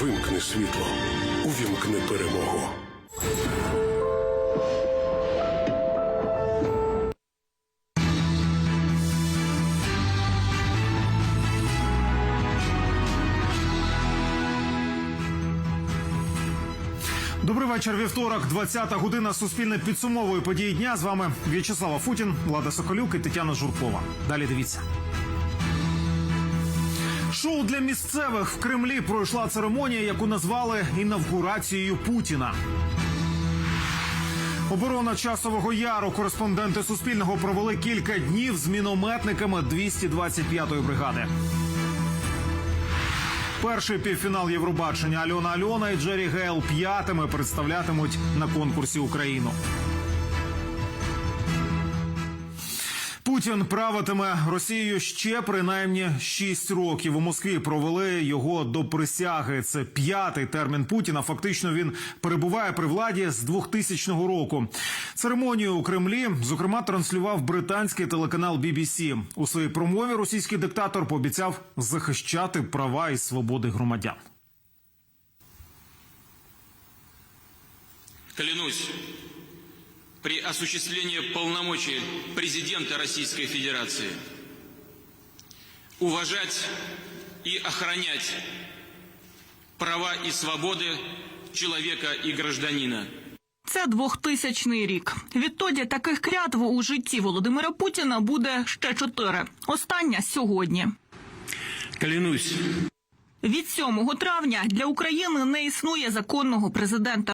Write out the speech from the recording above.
Вимкни світло, увімкни перемогу. Добрий вечір. Вівторок, 20-та година. Суспільне підсумовує події дня. З вами В'ячеслава Футін, Влада Соколюк і Тетяна Журкова. Далі дивіться. Шоу для місцевих в Кремлі пройшла церемонія, яку назвали інавгурацією Путіна. Оборона часового яру. Кореспонденти Суспільного провели кілька днів з мінометниками 225-ї бригади. Перший півфінал Євробачення Альона Альона і Джері Гейл п'ятими представлятимуть на конкурсі Україну. Путін правитиме Росією ще принаймні 6 років. У Москві провели його до присяги. Це п'ятий термін Путіна. Фактично він перебуває при владі з 2000 року. Церемонію у Кремлі зокрема транслював британський телеканал BBC. У своїй промові російський диктатор пообіцяв захищати права і свободи громадян. Клянусь, при осуществлении полномочий президента Российской Федерации уважать и охранять права и свободы человека и гражданина. Це 2000 рік. Відтоді таких клятв у житті Володимира Путіна буде ще чотири. Остання сьогодні. Клянусь Від 7 травня для України не існує законного президента.